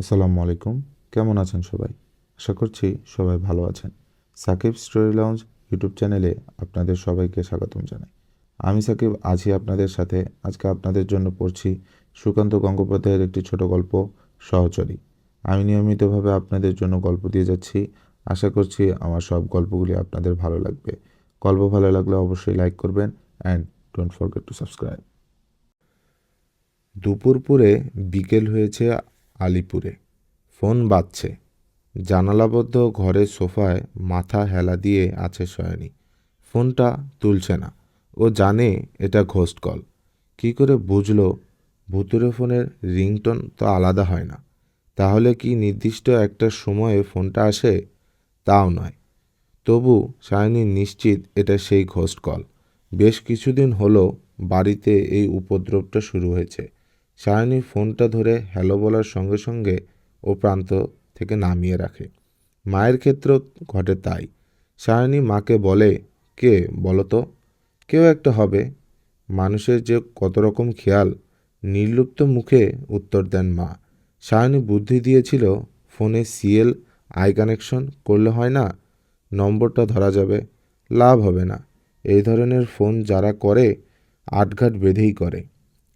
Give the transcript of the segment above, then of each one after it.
আসসালামু আলাইকুম। কেমন আছেন সবাই? আশা করছি সবাই ভালো আছেন। সাকিব স্টোরি লঞ্চ ইউটিউব চ্যানেলে আপনাদের সবাইকে স্বাগতম জানাই। আমি সাকিব, আছি আপনাদের সাথে। আজকে আপনাদের জন্য পড়ছি সুকান্ত গঙ্গোপাধ্যায়ের একটি ছোট গল্প, সহচরী। আমি নিয়মিতভাবে আপনাদের জন্য গল্প দিয়ে যাচ্ছি। আশা করছি আমার সব গল্পগুলি আপনাদের ভালো লাগবে। গল্প ভালো লাগলে অবশ্যই লাইক করবেন and don't forget to subscribe দুপুরপুরে বিকেল হয়েছে আলিপুরে। ফোন বাজছে। জানালাবদ্ধ ঘরের সোফায় মাথা হেলা দিয়ে আছে শয়নি ফোনটা তুলছে না। ও জানে এটা ঘোস্ট কল। কী করে বুঝলো? ভুতুরে ফোনের রিংটোন তো আলাদা হয় না। তাহলে কি নির্দিষ্ট একটা সময়ে ফোনটা আসে? তাও নয়। তবু সায়নী নিশ্চিত এটা সেই ঘোস্ট কল। বেশ কিছুদিন হলো বাড়িতে এই উপদ্রবটা শুরু হয়েছে। সায়নী ফোনটা ধরে হ্যালো বলার সঙ্গে সঙ্গে ও প্রান্ত থেকে নামিয়ে রাখে। মায়ের ক্ষেত্রেও ঘটে তাই। সায়নী মাকে বলে, কে বলো তো? কেউ একটা হবে। মানুষের যে কত রকম খেয়াল, নির্লুপ্ত মুখে উত্তর দেন মা। সায়নী বুদ্ধি দিয়েছিল, ফোনে সিএল, আই কানেকশন করলে হয় না? নম্বরটা ধরা যাবে। লাভ হবে না। এই ধরনের ফোন যারা করে, আটঘাট বেঁধেই করে।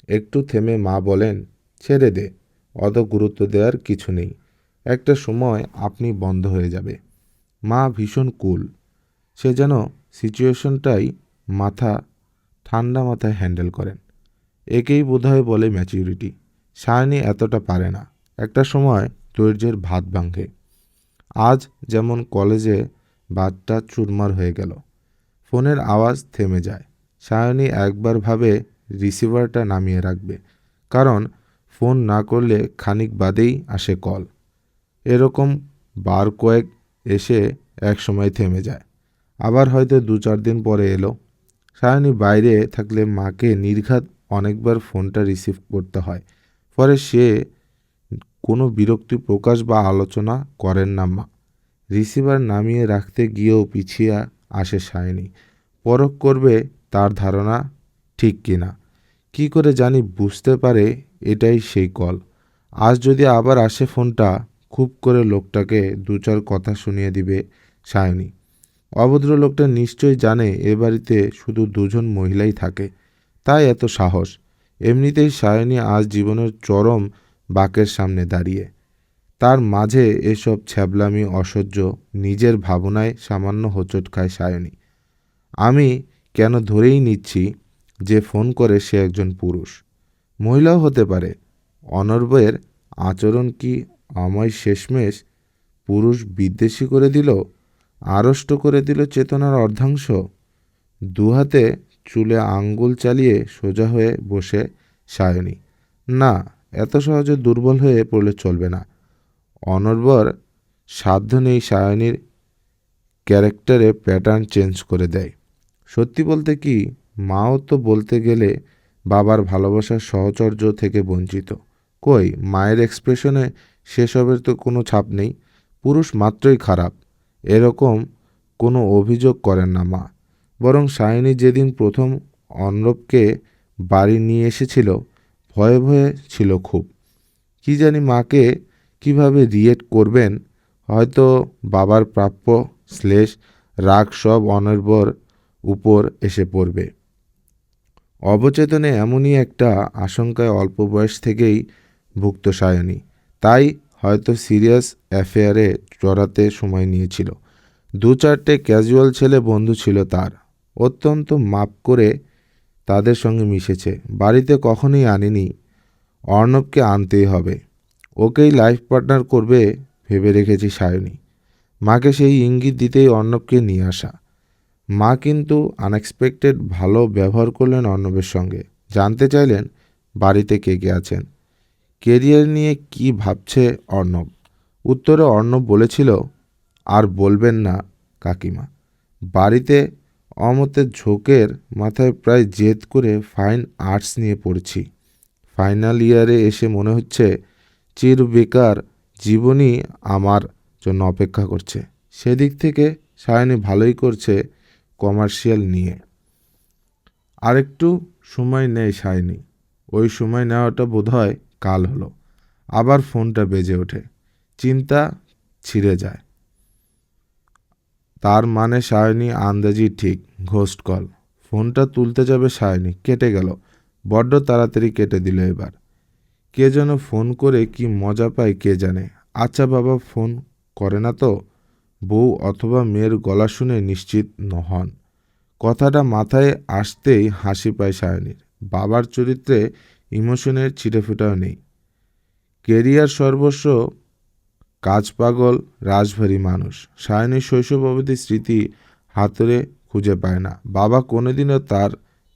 একটু থেমে মা বলেন, ছেড়ে দে, অত গুরুত্ব দেওয়ার কিছু নেই। একটা সময় আপনি বন্ধ হয়ে যাবে। মা ভীষণ কুল। সে যেন সিচুয়েশনটাই মাথা, ঠান্ডা মাথায় হ্যান্ডেল করেন। একেই বোধহয় বলে ম্যাচিউরিটি সায়নি এতটা পারে না। একটা সময় ধৈর্যের ভাত ভাঙে। আজ যেমন কলেজে বাদটা চুরমার হয়ে গেল। ফোনের আওয়াজ থেমে যায়। সায়নী একবার ভাবে রিসিভারটা নামিয়ে রাখবে। কারণ ফোন না করলে খানিক বাদেই আসে কল। এরকম বার কয়েক এসে এক সময় থেমে যায়। আবার হয়তো দু চার দিন পরে এলো। সায়নী বাইরে থাকলে মাকে নির্ঘাত অনেকবার ফোনটা রিসিভ করতে হয়। পরে সে কোনো বিরক্তি প্রকাশ বা আলোচনা করেন না মা। রিসিভার নামিয়ে রাখতে গিয়েও পিছিয়ে আসে সায়নী। পরখ করবে তার ধারণা ঠিক কিনা। কি করে জানি বুঝতে পারে এটাই সেই কল। আজ যদি আবার আসে ফোনটা, খুব করে লোকটাকে দু চার কথা শুনিয়ে দিবে সায়নী। অভদ্র লোকটা নিশ্চয়ই জানে এ বাড়িতে শুধু দুজন মহিলাই থাকে। তাই এত সাহস। এমনিতেই সায়নী আজ জীবনের চরম বাকের সামনে দাঁড়িয়ে। তার মাঝে এসব ছ্যাবলামি, অসহ্য, নিজের ভাবনায় সামান্য হোঁচট খায় সায়নী। আমি কেন ধরেই নিচ্ছি? যে ফোন করে সে একজন পুরুষ। মহিলাও হতে পারে। অনর্বয়ের আচরণ কি আমায় শেষমেশ পুরুষ বিদ্বেষী করে দিল, আড়ষ্ট করে দিল চেতনার অর্ধাংশ? দুহাতে চুলে আঙ্গুল চালিয়ে সোজা হয়ে বসে সায়নী। না, এত সহজে দুর্বল হয়ে পড়লে চলবে না। অনর্বর সাধ্য নেই সায়নীর ক্যারেক্টারে প্যাটার্ন চেঞ্জ করে দেয়। সত্যি বলতে কি মাও তো বলতে গেলে বাবার ভালোবাসার সহচর্য থেকে বঞ্চিত। কই, মায়ের এক্সপ্রেশনে সেসবের তো কোনো ছাপ নেই। পুরুষ মাত্রই খারাপ। এরকম কোনো অভিযোগ করেন না মা। বরং সায়নী যেদিন প্রথম অর্ণবকে বাড়ি নিয়ে এসেছিল, ভয়ে ভয়ে ছিল খুব। কি জানি মাকে কীভাবে রিয়েক্ট করবেন, হয়তো বাবার প্রাপ্য শ্লেষ রাগ সব অনর্বর উপর এসে পড়বে। অবচেতনে এমনই একটা আশঙ্কায় অল্প বয়স থেকেই ভুক্ত সায়নী। তাই হয়তো সিরিয়াস অ্যাফেয়ারে জড়াতে সময় নিয়েছিল। দু চারটে ক্যাজুয়াল ছেলে বন্ধু ছিল তার। অত্যন্ত মাপ করে তাদের সঙ্গে মিশেছে। বাড়িতে কখনোই আনেনি। অর্ণবকে আনতেই হবে। ওকেই লাইফ পার্টনার করবে ভেবে রেখেছি সায়নী। মাকে সেই ইঙ্গিত দিতেই অর্ণবকে নিয়ে আসা। মা কিন্তু আনএক্সপেক্টেড ভালো ব্যবহার করলেন অর্ণবের সঙ্গে। জানতে চাইলেন বাড়িতে কে কে আছেন। কেরিয়ার নিয়ে কি ভাবছে অর্ণব? উত্তরে অর্ণব বলেছিল, আর বলবেন না, কাকিমা। বাড়িতে অমতের ঝোঁকের মাথায় প্রায় জেদ করে ফাইন আর্টস নিয়ে পড়ছি। ফাইনাল ইয়ারে এসে মনে হচ্ছে চির বেকার জীবনই আমার জন্য অপেক্ষা করছে। সেদিক থেকে সায়নী ভালোই করছে কমার্শিয়াল নিয়ে। আরেকটু সময় নেই সায়নি ওই সময় নেওয়াটা বোধহয় কাল হলো। আবার ফোনটা বেজে ওঠে। চিন্তা ছিঁড়ে যায়। তার মানে সায়নী আন্দাজি ঠিক, ঘোস্ট কল। ফোনটা তুলতে যাবে সায়নী কেটে গেল। বড্ড তাড়াতাড়ি কেটে দিল এবার। কে যেন ফোন করে কি মজা পায় কে জানে। আচ্ছা বাবা, ফোন করে না তো? বউ অথবা মেয়ের গলা শুনে নিশ্চিত নহন কথাটা মাথায় আসতেই হাসি পায় সায়নীর। বাবার চরিত্রে ইমোশনের ছিটেফোঁটাও নেই। কেরিয়ার সর্বস্ব, কাজ পাগল, রাজভারী মানুষ। সায়নীর শৈশব অবধি স্মৃতি হাতরে খুঁজে পায় না। বাবা কোনোদিনও তার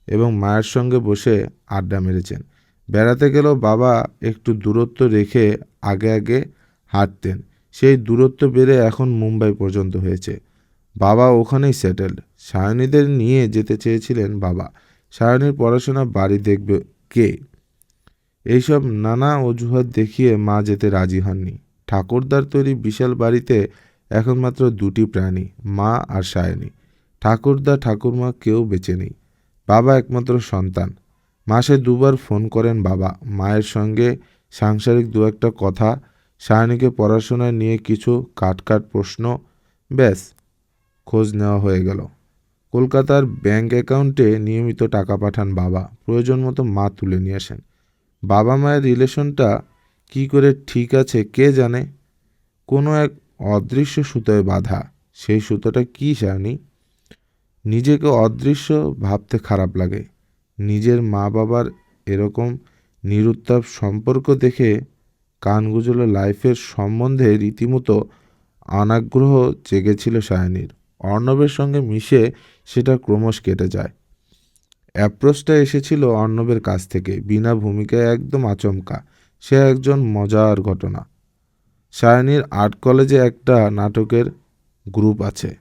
এবং মায়ের সঙ্গে বসে আড্ডা মেরেছেন। বেড়াতে গেলেও বাবা একটু দূরত্ব রেখে আগে আগে হাঁটতেন। সেই দূরত্ব বেড়ে এখন মুম্বাই পর্যন্ত হয়েছে। বাবা ওখানেই সেটেলড সায়নীদের নিয়ে যেতে চেয়েছিলেন বাবা। সায়নীর পড়াশোনা বাড়ি দেখবে কে? এইসব নানা অজুহাত দেখিয়ে মা যেতে রাজি হননি। ঠাকুরদার তৈরি বিশাল বাড়িতে এখন মাত্র দুটি প্রাণী, মা আর সায়নী। ঠাকুরদা ঠাকুরমা কেউ বেঁচে নেই। বাবা একমাত্র সন্তান। মাসে দুবার ফোন করেন বাবা। মায়ের সঙ্গে সাংসারিক দু একটা কথা সায়নীকে পড়াশোনা নিয়ে কিছু কাটকাট প্রশ্ন, ব্যাস, খোঁজ নেওয়া হয়ে গেল। কলকাতার ব্যাংক অ্যাকাউন্টে নিয়মিত টাকা পাঠান বাবা, প্রয়োজন মতো মা তুলে নিয়ে আসেন। বাবা মায়ের রিলেশনটা কি করে ঠিক আছে কে জানে? কোনো এক অদৃশ্য সুতোয় বাঁধা, সেই সুতোটা কী জানি নিজেকে অদৃশ্য ভাবতে খারাপ লাগে। নিজের মা বাবার এরকম নিরুত্তাপ সম্পর্ক দেখে কান গুজলো লাইফের সম্বন্ধে রীতিমতো অনাগ্রহ জেগেছিল সায়নীর। অর্ণবের সঙ্গে মিশে সেটা ক্রমশ কেটে যায়। অ্যাপ্রোচটা এসেছিল অর্ণবের কাছ থেকে, বিনা ভূমিকায় একদম আচমকা। সে একজন মজার ঘটনা। সায়নীর আর্ট কলেজে একটা নাটকের গ্রুপ আছে।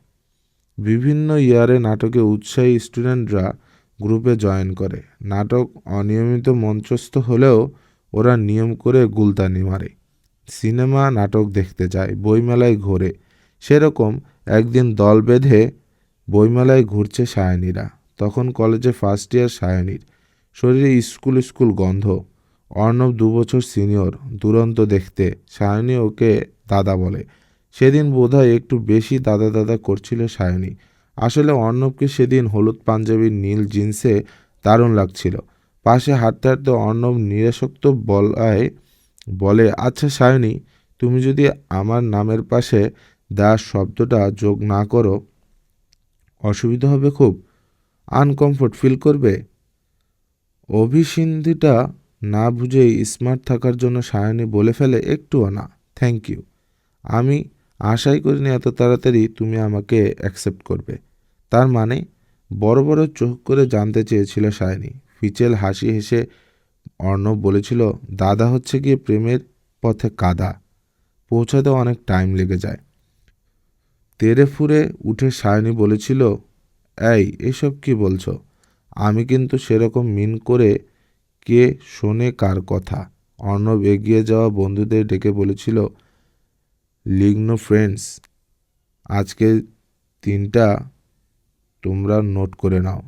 বিভিন্ন ইয়ারে নাটকে উৎসাহী স্টুডেন্টরা গ্রুপে জয়েন করে। নাটক অনিয়মিত মঞ্চস্থ হলেও ওরা নিয়ম করে গুলতানি মারে। সিনেমা, নাটক দেখতে যায়, বইমেলায় ঘোরে। সেরকম একদিন দল বেঁধে বইমেলায় ঘুরছে সায়নীরা। তখন কলেজে ফার্স্ট ইয়ার সায়নীর। শরীরে স্কুল স্কুল গন্ধ। অর্ণব দুবছর সিনিয়র দুরন্ত দেখতে। সায়নী ওকে দাদা বলে। সেদিন বোধহয় একটু বেশি দাদা দাদা করছিল সায়নী। আসলে অর্ণবকে সেদিন হলুদ পাঞ্জাবির নীল জিন্সে দারুণ লাগছিল। পাশে হাঁটতে হাঁটতে অর্ণব নিরাসক্ত বলায় বলে আচ্ছা সায়নী, তুমি যদি আমার নামের পাশে দাস শব্দটা যোগ না করো, অসুবিধা হবে খুব? আনকমফোর্ট ফিল করবে? অভিসিন্ধিটা না বুঝেই স্মার্ট থাকার জন্য সায়নী বলে ফেলে, একটুও না থ্যাংক ইউ আমি আশাই করিনি এত তাড়াতাড়ি তুমি আমাকে অ্যাকসেপ্ট করবে। তার মানে বড় বড় চোখ করে জানতে চেয়েছিল সায়নী। ফিচেল হাসি হেসে অর্ণব বলেছিল, দাদা হচ্ছে গিয়ে প্রেমের পথে কাদা। পৌঁছাতে অনেক টাইম লেগে যায়। তেরে ফুরে উঠে সায়নী বলেছিল, এই, এসব কি বলছো? আমি কিন্তু সেরকম মিন করে কে শোনে কার কথা? অর্ণব এগিয়ে যাওয়া বন্ধুদের ডেকে বলেছিল, লিগনো ফ্রেন্ডস আজকে তিনটা তোমরা নোট করে নাও।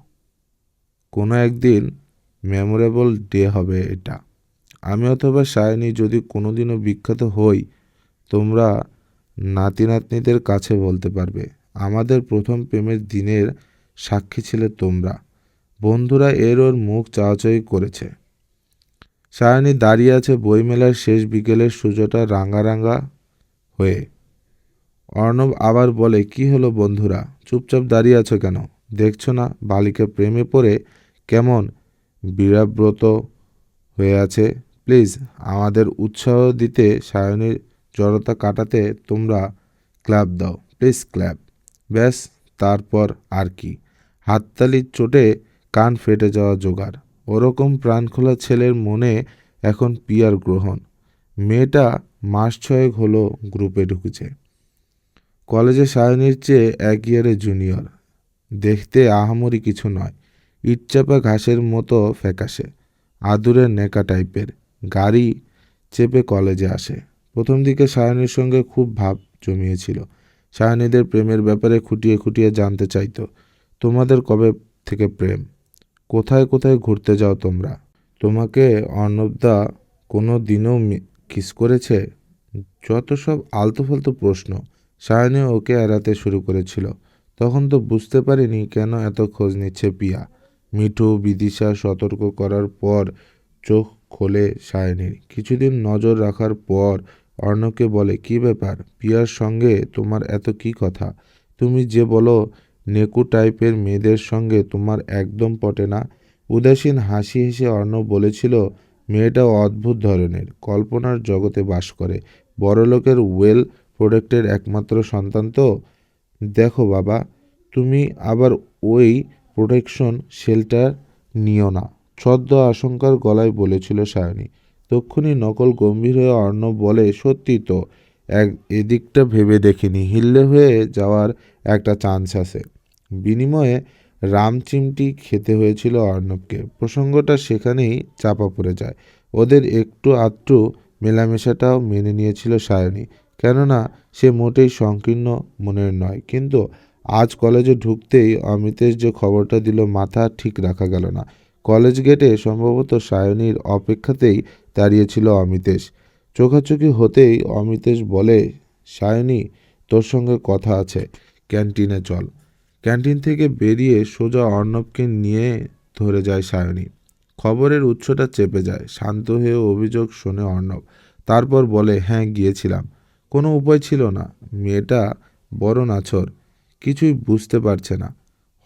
কোনো একদিন মেমোরেবল ডে হবে এটা। আমি অথবা সায়নী যদি কোনো দিনও বিখ্যাত হই, তোমরা নাতি নাতনিদের কাছে বলতে পারবে। আমাদের প্রথম প্রেমের দিনের সাক্ষী ছিলে তোমরা। বন্ধুরা এর ওর মুখ চাওয়াচাই করেছে। সায়নী দাঁড়িয়ে আছে বইমেলার শেষ বিকেলের সূর্যটা রাঙা রাঙা হয়ে। অর্ণব আবার বলে, কি হলো বন্ধুরা? চুপচাপ দাঁড়িয়ে আছো কেন? দেখছ না বালিকা প্রেমে পড়ে কেমন বিরাব্রত হয়ে আছে? প্লিজ, আমাদের উৎসাহ দিতে সায়নীর জড়তা কাটাতে তোমরা ক্ল্যাপ দাও। Please, clap. ব্যাস, তারপর আর কি। হাততালির চোটে কান ফেটে যাওয়া জোগাড়। ওরকম প্রাণখোলা ছেলের মনে এখন পিয়ার গ্রহণ। মেয়েটা মাস ছয়েক হলো গ্রুপে ঢুকেছে। কলেজে সায়নীর চেয়ে এক ইয়ারে জুনিয়র দেখতে আহামরি কিছু নয়। ইটচাপা ঘাসের মতো ফ্যাকাশে আদুরের নেকা টাইপের, গাড়ি চেপে কলেজে আসে। প্রথম দিকে সায়নীর সঙ্গে খুব ভাব জমিয়েছিল। সায়নীদের প্রেমের ব্যাপারে খুঁটিয়ে খুঁটিয়ে জানতে চাইতো, তোমাদের কবে থেকে প্রেম? কোথায় কোথায় ঘুরতে যাও তোমরা? তোমাকে অর্ণবদা কোনো দিনও কিস করেছে? যত সব আলতু প্রশ্ন সায়নী ওকে এড়াতে শুরু করেছিল, তখন তো বুঝতে পারিনি কেন এত খোঁজ নিচ্ছে পিয়া। মিঠু বিদিশা সতর্ক করার পর চোখ খোলে সায়নীর। কিছুদিন নজর রাখার পর অর্ণবকে বলে, কি ব্যাপার? পিয়ার সঙ্গে তোমার এত কি কথা? তুমি যে বলো নেকু টাইপের মেয়েদের সঙ্গে তোমার একদম পটে না? উদাসীন হাসি হেসে অর্ণব বলেছিল, মেয়েটা অদ্ভুত ধরনের, কল্পনার জগতে বাস করে। বড়লোকের ওয়েল প্রোডাক্টের একমাত্র সন্তান তো? দেখো বাবা, তুমি আবার ওই প্রোটেকশন শেল্টার নিও না। ছদ্ম আশঙ্কার গলায় বলেছিল সায়নী। তক্ষুনি নকল গম্ভীর হয়ে অর্ণব বলে, সত্যি তো, এক এদিকটা ভেবে দেখিনি। হিল্লে হয়ে যাওয়ার একটা চান্স আছে। বিনিময়ে রামচিমটি খেতে হয়েছিল অর্ণবকে। প্রসঙ্গটা সেখানেই চাপা পড়ে যায়। ওদের একটু আধটু মেলামেশাটাও মেনে নিয়েছিল সায়নী। কেননা, সে মোটেই সংকীর্ণ মনের নয়। কিন্তু আজ কলেজে ঢুকতেই অমিতেশ যে খবরটা দিল মাথা ঠিক রাখা গেল না। কলেজ গেটে সম্ভবত সায়নীর অপেক্ষাতেই দাঁড়িয়েছিল অমিতেশ। চোখাচোখি হতেই অমিতেশ বলে, সায়নী, তোর সঙ্গে কথা আছে, ক্যান্টিনে চল। ক্যান্টিন থেকে বেরিয়ে সোজা অর্ণবকে নিয়ে ধরে যায় সায়নী। খবরের উৎসটা চেপে যায়, শান্ত হয়ে অভিযোগ শোনে অর্ণব। তারপর বলে হ্যাঁ গিয়েছিলাম। কোনো উপায় ছিল না। মেয়েটা বড় নাছর। কিছুই বুঝতে পারছে না।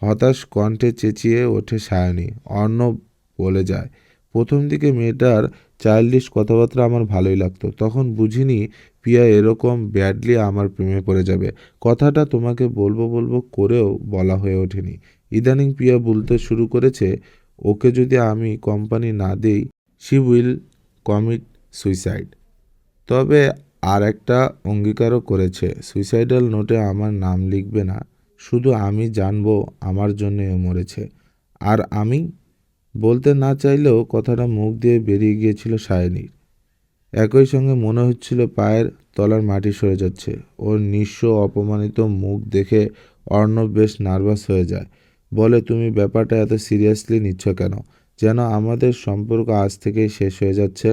হতাশ কণ্ঠে চেঁচিয়ে ওঠে সায়নী। অর্ণব বলে যায়, প্রথম দিকে মেয়েটার চাইল্ডিশ কথাবার্তা আমার ভালোই লাগতো। তখন বুঝিনি পিয়া এরকম ব্যাডলি আমার প্রেমে পড়ে যাবে। কথাটা তোমাকে বলব বলব করেও বলা হয়ে ওঠেনি। ইদানিং পিয়া বলতে শুরু করেছে, ওকে যদি আমি কোম্পানি না দেই শি উইল কমিট সুইসাইড তবে আর একটা অঙ্গীকারও করেছে। সুইসাইডাল নোটে আমার নাম লিখবে না। শুধু আমি জানব আমার জন্য ও মরেছে। আর আমি বলতে না চাইলেও কথাটা মুখ দিয়ে বেরিয়ে গিয়েছিল সায়নীর একই সঙ্গে মনে হচ্ছিল পায়ের তলার মাটি সরে যাচ্ছে। ওর নিঃস্ব অপমানিত মুখ দেখে অর্ণব বেশ নার্ভাস হয়ে যায়। বলে, তুমি ব্যাপারটা এত সিরিয়াসলি নিচ্ছ কেন? যেন আমাদের সম্পর্ক আজ থেকেই শেষ হয়ে যাচ্ছে।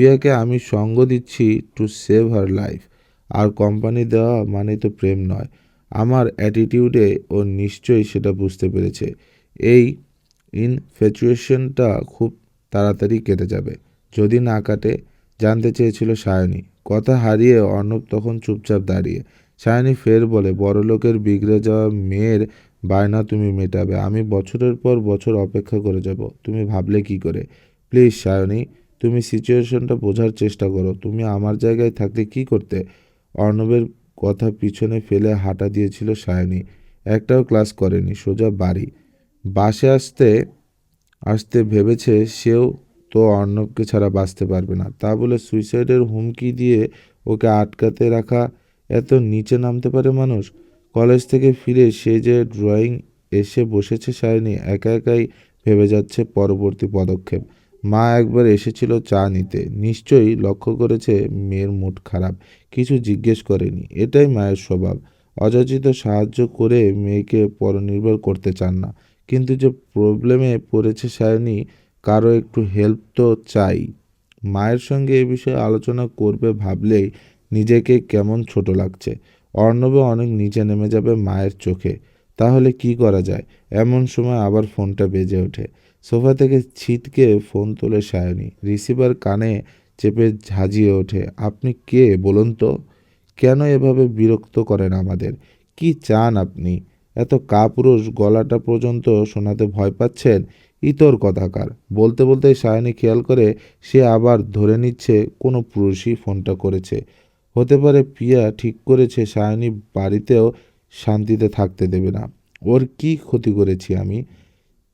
পিয়াকে আমি সঙ্গ দিচ্ছি টু সেভ হার লাইফ আর কোম্পানি দেওয়া মানে তো প্রেম নয়। আমার অ্যাটিটিউডে ও নিশ্চয়ই সেটা বুঝতে পেরেছে। এই ইনফ্যাচুয়েশনটা খুব তাড়াতাড়ি কেটে যাবে। যদি না কাটে, জানতে চেয়েছিল সায়নী। কথা হারিয়ে অর্ণব তখন চুপচাপ দাঁড়িয়ে। সায়নী ফের বলে, বড়লোকের বিগড়ে যাওয়া মেয়ের বায়না তুমি মেটাবে। আমি বছরের পর বছর অপেক্ষা করে যাব। তুমি ভাবলে কি করে? প্লিজ সায়নী তুমি সিচুয়েশনটা বোঝার চেষ্টা করো। তুমি আমার জায়গায় থাকলে কি করতে? অর্ণবের কথা পিছনে ফেলে হাঁটা দিয়েছিল সায়নী। একটাও ক্লাস করেনি, সোজা বাড়ি। বাসে আসতে আসতে ভেবেছে সেও তো অর্ণবকে ছাড়া বাঁচতে পারবে না। তা বলে সুইসাইডের হুমকি দিয়ে ওকে আটকাতে রাখা এত নিচে নামতে পারে মানুষ? কলেজ থেকে ফিরে সে যে ড্রয়িং এসে বসেছে সায়নী, একা একাই ভেবে যাচ্ছে পরবর্তী পদক্ষেপ। মা একবার এসেছিল চা নিতে। নিশ্চয়ই লক্ষ্য করেছে মেয়ের মুড খারাপ। কিছু জিজ্ঞেস করেনি। এটাই মায়ের স্বভাব। অযাচিত সাহায্য করে মেয়েকে পরনির্ভর করতে চান না। কিন্তু যে প্রবলেমে পড়েছে সায়নী, কারও একটু হেল্প তো চাই। মায়ের সঙ্গে এ বিষয়ে আলোচনা করবে ভাবলেই নিজেকে কেমন ছোট লাগছে। অর্ণবে অনেক নিচে নেমে যাবে মায়ের চোখে। তাহলে কি করা যায়? এমন সময় আবার ফোনটা বেজে ওঠে। সোফা থেকে ছিটকে ফোন তোলে সায়নী। রিসিভার কানে চেপে ঝাঁঝিয়ে ওঠে, আপনি কে বলুন তো? কেন এভাবে বিরক্ত করেন আমাদের? কি চান আপনি? এত কাপুরুষ গলাটা পর্যন্ত শোনাতে ভয় পাচ্ছেন? ইতর কথাকার। বলতে বলতে সায়নী খেয়াল করে সে আবার ধরে নিচ্ছে, কোনো পুরুষই ফোনটা করেছে। হতে পারে পিয়া ঠিক করেছে, সায়নী বাড়িতেও শান্তিতে থাকতে দেবে না। ওর কি ক্ষতি করেছি আমি?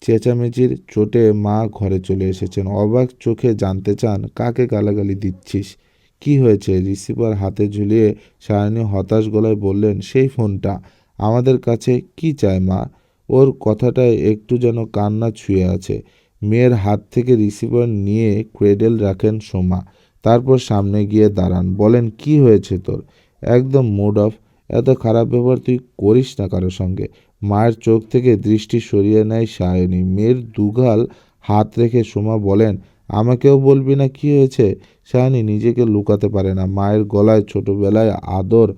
চেঁচামেচির চোটে মা ঘরে চলে এসেছেন। অবাক চোখে জানতে চান, কাকে গালাগালি দিচ্ছিস? কি হয়েছে? রিসিভার হাতে ঝুলিয়ে সায়নী হতাশ গলায় বললেন, সেই ফোনটা। আমাদের কাছে কি চায় মা? ওর কথাটায় একটু যেন কান্না ছুঁয়ে আছে। মেয়ের হাত থেকে রিসিভার নিয়ে ক্রেডেল রাখেন সোমা। তারপর সামনে গিয়ে দাঁড়ান। বলেন, কি হয়েছে তোর? একদম মুড অফ। এত খারাপ ব্যবহার তুই করিস না কারোর সঙ্গে। মায়ের চোখ থেকে দৃষ্টি সরিয়ে নেয় সায়নী। মেয়ের দুগাল হাত রেখে সোমা বলেন, আমাকেও বলবি না কি হয়েছে? সায়নী নিজেকে লুকাতে পারে না। মায়ের গলায় ছোটবেলায় আদর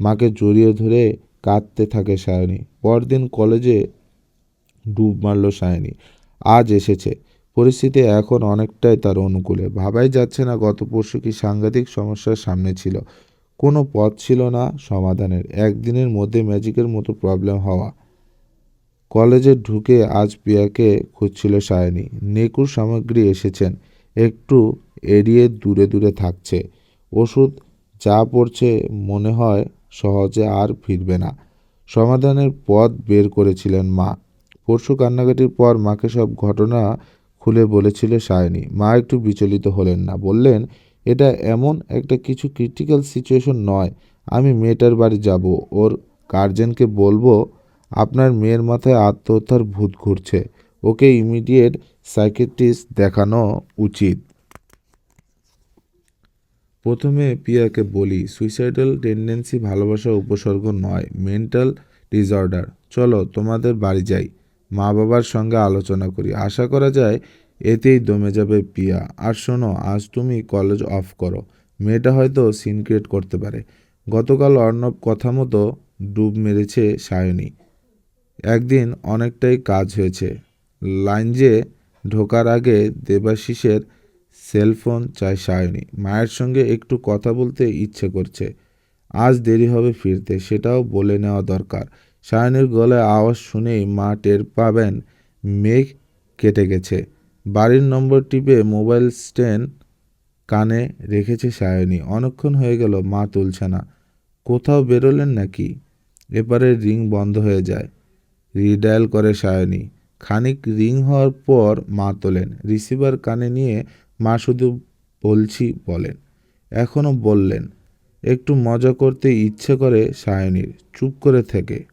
মাকে জড়িয়ে ধরে কাঁদতে থাকে সায়নী। পরদিন কলেজে ডুব মারল সায়নী। আজ এসেছে। পরিস্থিতি এখন অনেকটাই তার অনুকূলে। ভাবাই যাচ্ছে না গত পরশু কি সাংঘাতিক সমস্যার সামনে ছিল। কোনো পথ ছিল না সমাধানের। একদিনের মধ্যে ম্যাজিকের মতো প্রবলেম হওয়া। কলেজে ঢুকে আজ পিয়াকে খুঁজছিল সায়নী। নেকুর সামগ্রী এসেছেন। একটু এড়িয়ে দূরে দূরে থাকছে। ওষুধ যা পড়ছে মনে হয় সহজে আর ফিরবে না। সমাধানের পথ বের করেছিলেন মা। পরশু কান্নাকাটির পর মাকে সব ঘটনা খুলে বলেছিল সায়নী। মা একটু বিচলিত হলেন না। বললেন, এটা এমন একটা কিছু ক্রিটিক্যাল সিচুয়েশন নয়। আমি মেয়েটার বাড়ি যাব। ওর গার্জেনকে বলব আপনার মেয়ের মাথায় আত্মহত্যার ভূত ঘুরছে। ওকে ইমিডিয়েট সাইকেট্রিস্ট দেখানো উচিত। প্রথমে পিয়াকে বলি সুইসাইডাল টেন্ডেন্সি ভালোবাসার উপসর্গ নয় মেন্টাল ডিসঅর্ডার চলো তোমাদের বাড়ি যাই মা বাবার সঙ্গে আলোচনা করি। আশা করা যায় এতেই দমে যাবে পিয়া আর শোনো, আজ তুমি কলেজ অফ করো। মেয়েটা হয়তো সিনক্রিয়েট করতে পারে। গতকাল অর্ণব কথা মতো ডুব মেরেছে সায়নী। একদিন অনেকটাই কাজ হয়েছে। লাইনজে ঢোকার আগে দেবাশিসের সেলফোন চায় সায়নী। মায়ের সঙ্গে একটু কথা বলতে ইচ্ছে করছে। আজ দেরি হবে ফিরতে, সেটাও বলে নেওয়া দরকার। সায়নীর গলায় আওয়াজ শুনেই মা টের পাবেন, মেঘ কেটে গেছে। বাড়ির নম্বর টিপে মোবাইল স্ট্যান্ড কানে রেখেছে সায়নী। অনেকক্ষণ হয়ে গেল, মা তুলছে না। কোথাও বেরোলেন নাকি? এপারে রিং বন্ধ হয়ে যায়। রিডায়াল করে সায়নী। খানিক রিং হওয়ার পর মা তোলেন। রিসিভার কানে নিয়ে মা শুধু বলছি, বলেন। এখনও বললেন। একটু মজা করতে ইচ্ছে করে সায়নীর। চুপ করে থেকে।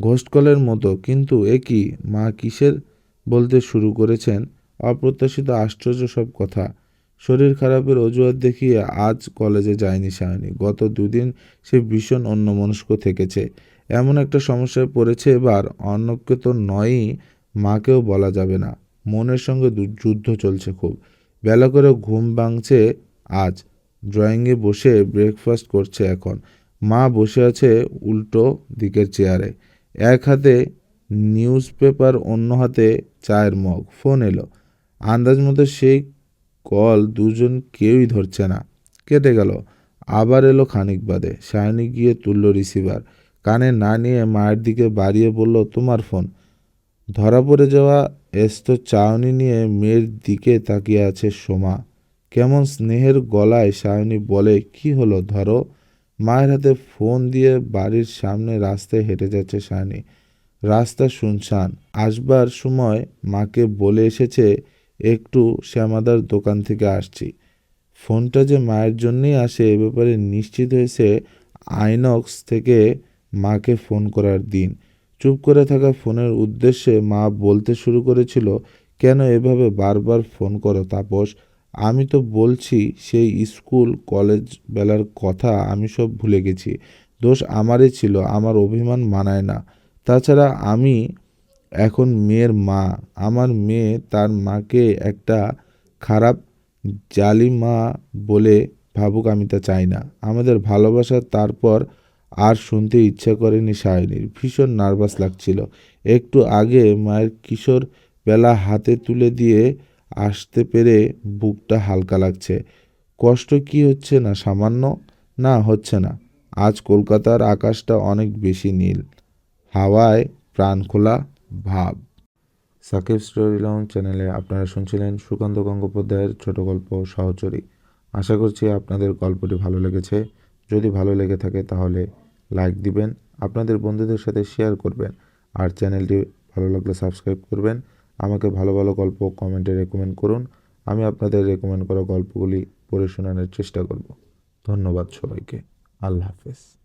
ঘোষকলের মতো, কিন্তু এ কি? মা কিসের বলতে শুরু করেছেন? অপ্রত্যাশিত আশ্চর্য সব কথা। শরীর খারাপের অজুহাত দেখিয়ে আজ কলেজে যায়নি সায়নী। গত দুদিন সে ভীষণ অন্যমনস্ক থেকেছে। এমন একটা সমস্যায় পড়েছে এবার, অন্যকে তো নয়ই মাকেও বলা যাবে না। মনের সঙ্গে যুদ্ধ চলছে খুব। বেলা করে ঘুম ভাঙছে আজ। ড্রয়িংয়ে বসে ব্রেকফাস্ট করছে এখন। মা বসে আছে উল্টো দিকের চেয়ারে। এক হাতে নিউজ পেপার অন্য হাতে চায়ের মগ। ফোন এলো। আন্দাজ মতো সেই কল দুজন কেউই ধরছে না। কেটে গেল। আবার এলো খানিক বাদে। সায়নী গিয়ে তুলল রিসিভার। কানে না নিয়ে মায়ের দিকে বাড়িয়ে বলল, তোমার ফোন। ধরা পড়ে যাওয়া এস্ত চাউনি নিয়ে মেয়ের দিকে তাকিয়ে আছে সোমা। কেমন স্নেহের গলায় সায়নী বলে, কি হলো? ধরো। মায়ের হাতে ফোন দিয়ে বাড়ির সামনে রাস্তায় হেঁটে যাচ্ছে সায়নী রাস্তা শুনশান আসবার সময় মাকে বলে এসেছে, একটু শ্যামাদার দোকান থেকে আসছি। ফোনটা যে মায়ের জন্যই আসে এ ব্যাপারে নিশ্চিত হয়েছে আইনক্স থেকে মাকে ফোন করার দিন। চুপ করে থাকা ফোনের উদ্দেশ্যে মা বলতে শুরু করেছিল, কেন এভাবে বারবার ফোন করো তাপস? আমি তো বলছি, সেই স্কুল, কলেজ বেলার কথা আমি সব ভুলে গেছি। দোষ আমারই ছিল, আমার অভিমান মানায় না। তাছাড়া আমি এখন মেয়ের মা। আমার মেয়ে তার মাকে একটা খারাপ জালি মা বলে ভাবুক আমি তা চাই না। আমাদের ভালোবাসা তারপর আর শুনতে ইচ্ছা করেনি সায়নীর। ভীষণ নার্ভাস লাগছিল। একটু আগে মায়ের কিশোর বেলা হাতে তুলে দিয়ে আসতে পেরে বুকটা হালকা লাগছে। কষ্ট কি হচ্ছে না, সামান্য? না, হচ্ছে না। আজ কলকাতার আকাশটা অনেক বেশি নীল। হাওয়ায় প্রাণখোলা ভাব। সাকিব স্টোরি লং চ্যানেলে আপনারা শুনছিলেন সুকান্ত গঙ্গোপাধ্যায়ের ছোট গল্প সহচরী। আশা করছি আপনাদের গল্পটি ভালো লেগেছে। যদি ভালো লেগে থাকে তাহলে লাইক দিবেন, আপনাদের বন্ধুদের সাথে শেয়ার করবেন আর চ্যানেলটি ভালো লাগলে সাবস্ক্রাইব করবেন। আমাকে ভালো ভালো গল্প কমেন্টে রেকমেন্ড করুন। আমি আপনাদের রেকমেন্ড করা গল্পগুলি পড়ে শোনানোর চেষ্টা করব। ধন্যবাদ সবাইকে। আল্লাহ হাফেজ।